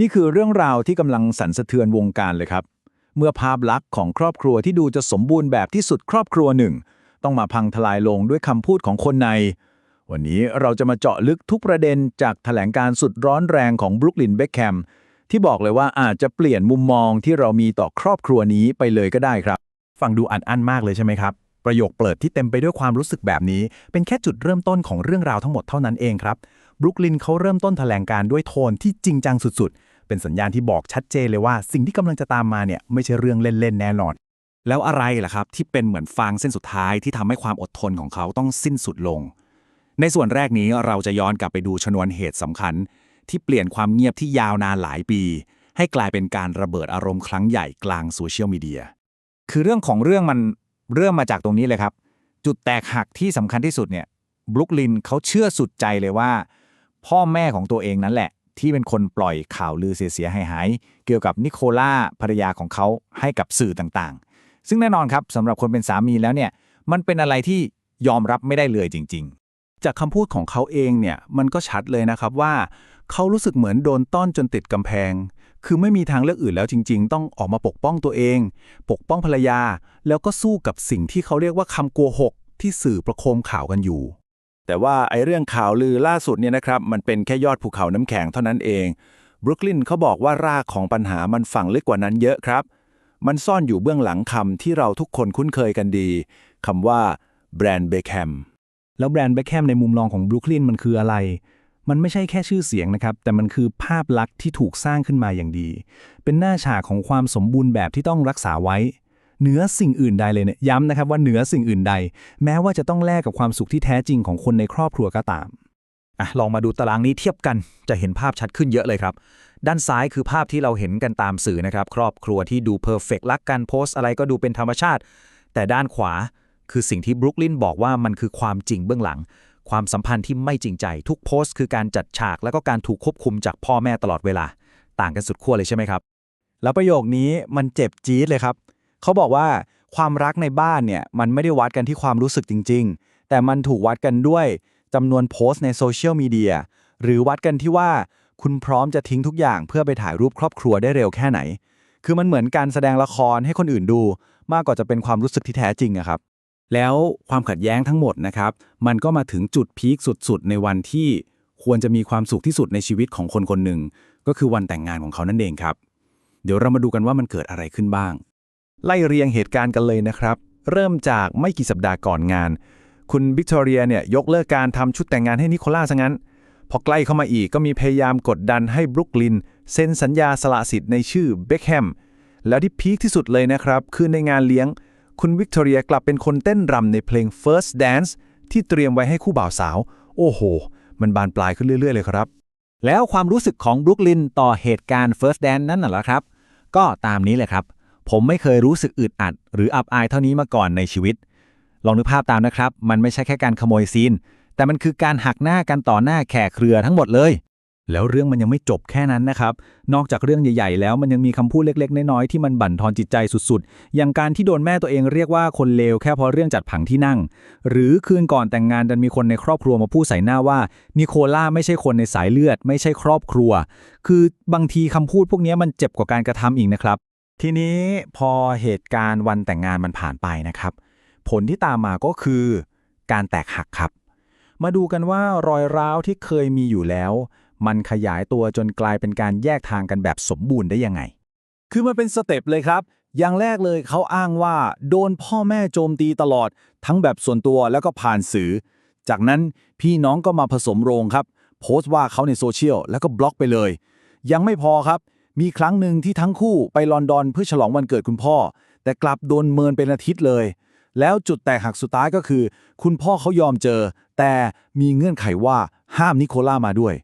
นี่คือเรื่องราวที่กำลังสั่นสะเทือนวงการเลยครับ เมื่อภาพลักษณ์ของครอบครัวที่ดูจะสมบูรณ์แบบที่สุดครอบครัวหนึ่ง ต้องมาพังทลายลงด้วยคำพูดของคนใน วันนี้เราจะมาเจาะลึกทุกประเด็นจากแถลงการสุดร้อนแรงของบรุกลินเบคแคมที่บอกเลยว่าอาจจะเปลี่ยนมุมมองที่เรามีต่อครอบครัวนี้ไปเลยก็ได้ครับ ฟังดูอัดอั้นมากเลยใช่ไหมครับ ประโยคเปิดที่เต็มไปด้วยความรู้สึกแบบนี้ เป็นแค่จุดเริ่มต้นของเรื่องราวทั้งหมดเท่านั้นเองครับบรุกลินเขาเริ่มต้นแถลงการด้วยโทนที่จริงจังสุดๆ เป็นสัญญาณที่บอกชัดเจนเลยว่า สิ่งที่กำลังจะตามมาเนี่ยไม่ใช่เรื่องเล่นๆแน่นอน แล้วอะไรล่ะครับที่เป็นเหมือนฟางเส้นสุดท้ายที่ทำให้ความอดทนของเขาต้องสิ้นสุดลง ในส่วนแรกนี้เราจะย้อนกลับไปดูชนวนเหตุสำคัญ ที่เปลี่ยนความเงียบที่ยาวนานหลายปี ให้กลายเป็นการระเบิดอารมณ์ครั้งใหญ่กลางโซเชียลมีเดียคือเรื่องของเรื่องมันเริ่มมาจากตรงนี้เลยครับ จุดแตกหักที่สำคัญที่สุดเนี่ยบรุกลินเขาเชื่อสุดใจเลยว่า พ่อแม่ของตัวเองนั่นแหละ ที่เป็นคนปล่อยข่าวลือเสียหายหายเกี่ยวกับนิโคล่าภรรยาของเขาให้กับสื่อต่างๆ ซึ่งแน่นอนครับสำหรับคนเป็นสามีแล้วเนี่ยมันเป็นอะไรที่ยอมรับไม่ได้เลยจริง ๆ จากคำพูดของเขาเองเนี่ยมันก็ชัดเลยนะครับว่า เขารู้สึกเหมือนโดนต้อนจนติดกำแพง คือไม่มีทางเลือกอื่นแล้วจริง ๆ ต้องออกมาปกป้องตัวเอง ปกป้องภรรยา แล้วก็สู้กับสิ่งที่เขาเรียกว่าคำโกหกที่สื่อประโคมข่าวกันอยู่ แต่ว่าไอ้เรื่องข่าวลือล่าสุดเนี่ยนะครับมันเป็นแค่ยอดภูเขาน้ำแข็งเท่านั้นเองบรุกลินเขาบอกว่ารากของปัญหามันฝังลึกกว่านั้นเยอะครับ มันซ่อนอยู่เบื้องหลังคำที่เราทุกคนคุ้นเคยกันดีคำว่าแบรนด์เบคแฮมแล้วแบรนด์แบ็คแฮมในมุมมองของบรุกลินมันคืออะไร มันไม่ใช่แค่ชื่อเสียงนะครับ แต่มันคือภาพลักษณ์ที่ถูกสร้างขึ้นมาอย่างดี เป็นหน้าฉากของความสมบูรณ์แบบที่ต้องรักษาไว้ เหนือสิ่งอื่นใดเลยเนี่ยย้ำนะครับว่าเหนือสิ่งอื่นใด แม้ว่าจะต้องแลกกับความสุขที่แท้จริงของคนในครอบครัวก็ตามอะลองมาดูตารางนี้เทียบกันจะเห็นภาพชัดขึ้นเยอะเลยครับ ด้านซ้ายคือภาพที่เราเห็นกันตามสื่อนะครับ ครอบครัวที่ดูเพอร์เฟกต์รักกันโพสต์อะไรก็ดูเป็นธรรมชาติ แต่ด้านขวาคือสิ่งที่บรุกลินบอกว่ามันคือความจริงเบื้องหลัง ความสัมพันธ์ที่ไม่จริงใจ ทุกโพสต์คือการจัดฉาก แล้วก็การถูกควบคุมจากพ่อแม่ตลอดเวลา ต่างกันสุดขั้วเลยใช่ไหมครับ แล้วประโยคนี้มันเจ็บจี๊ดเลยครับ เขาบอกว่าความรักในบ้านเนี่ยมันไม่ได้วัดกันที่ความรู้สึกจริง ๆ แต่มันถูกวัดกันด้วยจำนวนโพสต์ในโซเชียลมีเดียหรือวัดกันที่ว่าคุณพร้อมจะทิ้งทุกอย่างเพื่อไปถ่ายรูปครอบครัวได้เร็วแค่ไหน คือมันเหมือนการแสดงละครให้คนอื่นดู มากกว่าจะเป็นความรู้สึกที่แท้จริงอะครับ แล้วความขัดแย้งทั้งหมดนะครับ มันก็มาถึงจุดพีคสุดๆ ในวันที่ควรจะมีความสุขที่สุดในชีวิตของคนคนหนึ่ง ก็คือวันแต่งงานของเขานั่นเองครับ เดี๋ยวเรามาดูกันว่ามันเกิดอะไรขึ้นบ้าง ไล่เรียงเหตุการณ์กันเลยนะครับ เริ่มจากไม่กี่สัปดาห์ก่อนงาน คุณวิกตอเรียเนี่ยยกเลิกการทำชุดแต่งงานให้นิโคล่าซะงั้น พอใกล้เข้ามาอีกก็มีพยายามกดดันให้บรุกลินเซ็นสัญญาสละสิทธิ์ในชื่อเบคแฮมแล้วที่พีคที่สุดเลยนะครับ คือในงานเลี้ยง คุณวิกตอเรียกลับเป็นคนเต้นรำในเพลง First Dance ที่เตรียมไว้ให้คู่บ่าวสาว โอ้โห มันบานปลายขึ้นเรื่อย ๆ เลยครับ แล้วความรู้สึกของบรุกลินต่อเหตุการณ์ First Dance นั่นน่ะเหรอครับ ก็ตามนี้เลยครับ ผมไม่เคยรู้สึกอึดอัด หรืออับอายเท่านี้มาก่อนในชีวิต ลองนึกภาพตามนะครับ มันไม่ใช่แค่การขโมยซีน แต่มันคือการหักหน้ากันต่อหน้าแขกเครือทั้งหมดเลย แล้วเรื่องมันยังไม่จบแค่นั้นนะครับ นอกจากเรื่องใหญ่ๆ แล้วมันยังมีคำพูดเล็กๆ น้อยๆ ที่มันบั่นทอนจิตใจสุดๆ อย่างการที่โดนแม่ตัวเองเรียกว่าคนเลวแค่เพราะเรื่องจัดผังที่นั่ง หรือคืนก่อนแต่งงานดันมีคนในครอบครัวมาพูดใส่หน้าว่านิโคล่าไม่ใช่คนในสายเลือด ไม่ใช่ครอบครัว คือบางทีคำพูดพวกนี้มันเจ็บกว่าการกระทำอีกนะครับ ทีนี้พอเหตุการณ์วันแต่งงานมันผ่านไปนะครับ ผลที่ตามมาก็คือการแตกหักครับ มาดูกันว่ารอยร้าวที่เคยมีอยู่แล้ว มันขยายตัวจนกลายเป็นการแยกทางกันแบบสมบูรณ์ได้ยังไง คือมันเป็นสเต็ปเลยครับ อย่างแรกเลยเขาอ้างว่า โดนพ่อแม่โจมตีตลอด ทั้งแบบส่วนตัวแล้วก็ผ่านสื่อ จากนั้นพี่น้องก็มาผสมโรงครับ โพสต์ว่าเขาในโซเชียลแล้วก็บล็อกไปเลย ยังไม่พอครับ มีครั้งหนึ่งที่ทั้งคู่ไปลอนดอนเพื่อฉลองวันเกิดคุณพ่อ แต่กลับโดนเมินเป็นอาทิตย์เลย แล้วจุดแตกหักสุดท้ายก็คือ คุณพ่อเขายอมเจอ แต่มีเงื่อนไขว่าห้ามนิโคล่ามาด้วย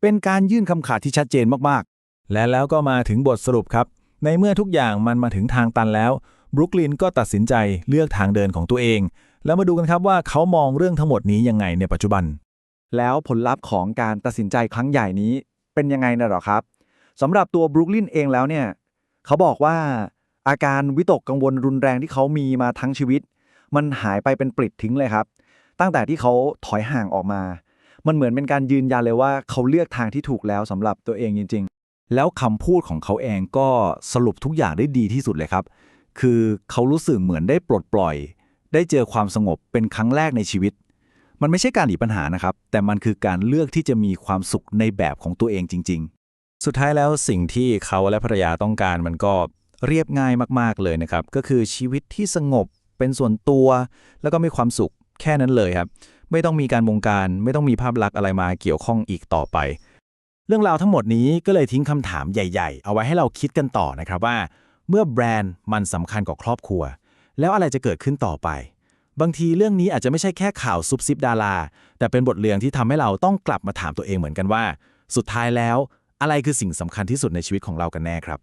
เป็นการยื่นคำขาดที่ชัดเจนมากๆ และแล้วก็มาถึงบทสรุปครับ ในเมื่อทุกอย่างมันมาถึงทางตันแล้วบรุกลินก็ตัดสินใจเลือกทางเดินของตัวเอง แล้วมาดูกันครับว่าเขามองเรื่องทั้งหมดนี้ยังไงในปัจจุบัน แล้วผลลัพธ์ของการตัดสินใจครั้งใหญ่นี้เป็นยังไงนะหรอครับ สำหรับตัวบรุกลินเองแล้วเนี่ยเขาบอกว่าอาการวิตกกังวลรุนแรงที่เขามีมาทั้งชีวิต มันหายไปเป็นปลิดทิ้งเลยครับ ตั้งแต่ที่เขาถอยห่างออกมา มันเหมือนเป็นการยืนยันเลยว่าเขาเลือกทางที่ถูกแล้วสำหรับตัวเองจริง ๆ แล้วคำพูดของเขาเองก็สรุปทุกอย่างได้ดีที่สุดเลยครับ คือเขารู้สึกเหมือนได้ปลดปล่อย ได้เจอความสงบเป็นครั้งแรกในชีวิต มันไม่ใช่การหนีปัญหานะครับ แต่มันคือการเลือกที่จะมีความสุขในแบบของตัวเองจริงๆ สุดท้ายแล้วสิ่งที่เขาและภรรยาต้องการมันก็เรียบง่ายมาก ๆ เลยนะครับ ก็คือชีวิตที่สงบเป็นส่วนตัว แล้วก็มีความสุขแค่นั้นเลยครับ ไม่ต้องมีการวงการ ไม่ต้องมีภาพลักษณ์อะไรมาเกี่ยวข้องอีกต่อไป เรื่องราวทั้งหมดนี้ก็เลยทิ้งคำถามใหญ่ ๆ เอาไว้ให้เราคิดกันต่อนะครับว่า เมื่อแบรนด์มันสำคัญกว่าครอบครัว แล้วอะไรจะเกิดขึ้นต่อไป บางทีเรื่องนี้อาจจะไม่ใช่แค่ข่าวซุบซิบดาราแต่เป็นบทเรียนที่ทำให้เราต้องกลับมาถามตัวเองเหมือนกันว่า สุดท้ายแล้ว อะไรคือสิ่งสำคัญที่สุดในชีวิตของเรากันแน่ครับ